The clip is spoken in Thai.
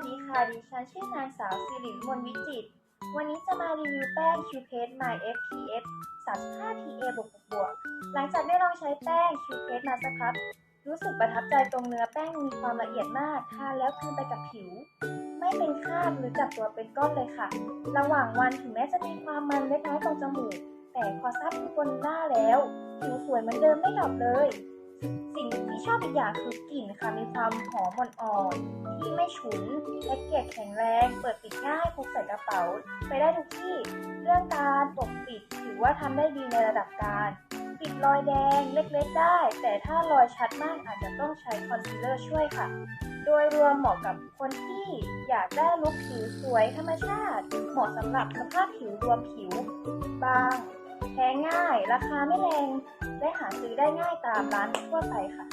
วัสดีค่ะ ดิฉันชื่อนางสาวสิริมนวิจิต วันนี้จะมารีวิวแป้ง Q p a s t My FPS 35 PA บวกบวก หลังจากได้ลองใช้แป้ง Q p a s t มาสักพัก รู้สึกประทับใจตรงเนื้อแป้งมีความละเอียดมาก ทานแล้วคลึงไปกับผิว ไม่เป็นคราบหรือจับตัวเป็นก้อนเลยค่ะ ระหว่างวันถึงแม้จะมีความมันเล็กน้อยตรงจมูก แต่พอซับบนหน้าแล้ว ผิวสวยเหมือนเดิมไม่หลอบเลย สิ่ง ที่ชอบอีกอย่างคือกลิ่นค่ะมีความหอมอ่อนๆที่ไม่ฉุนแพ็กเกจแข็งแรง เปิดปิดง่ายพกใส่กระเป๋า ไปได้ทุกที่ เรื่องการปกปิดถือว่าทำได้ดีในระดับการปิดรอยแดงเล็กๆได้ แต่ถ้ารอยชัดมากอาจจะต้องใช้คอนซีลเลอร์ช่วยค่ะ โดยรวมเหมาะกับคนที่อยากได้ลุคผิวสวยธรรมชาติ เหมาะสำหรับสภาพผิวรวมผิวบาง ราคาไม่แรงและหาซื้อได้ง่ายตามร้านทั่วไปค่ะ